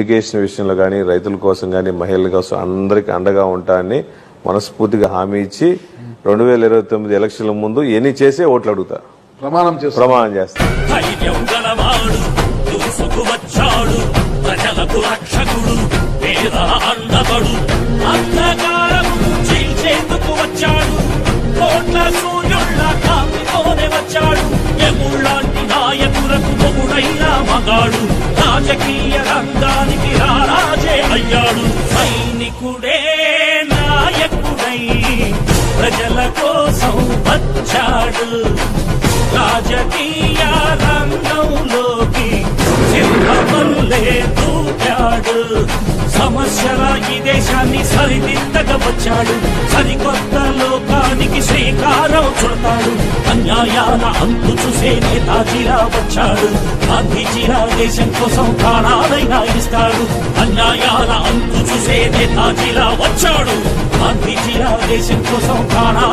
Education విషయంలో కానీ రైతుల కోసం కానీ మహిళల కోసం అందరికీ అండగా ఉంటానని మనస్ఫూర్తిగా హామీ ఇచ్చి రెండు వేల ఇరవై తొమ్మిది ఎలక్షన్ల ముందు ఎన్ని చేసే ఓట్లు అడుగుతా. ప్రమాణం ప్రమాణం చేస్తా. వచ్చాడు రక్షకుడు పేదల అండబడు కోసం వచ్చాడు. రాజకీయ రంగంలోకి సింహమల్లే దూకాడు. సమస్యల ఈ దేశాన్ని సరిదిద్దక వచ్చాడు సరికొత్త లోకానికి శ్రీకారం చుడతాడు. అన్యాయాల అంతు చూసే నేతాజీలా వచ్చాడు గాంధీజీలా దేశం కోసం ప్రాణాలైనా ఇస్తాడు. అన్యాయాల అంతు చూసే నేతాజీలా వచ్చాడు గాంధీజీలా దేశం కోసం ప్రాణాలు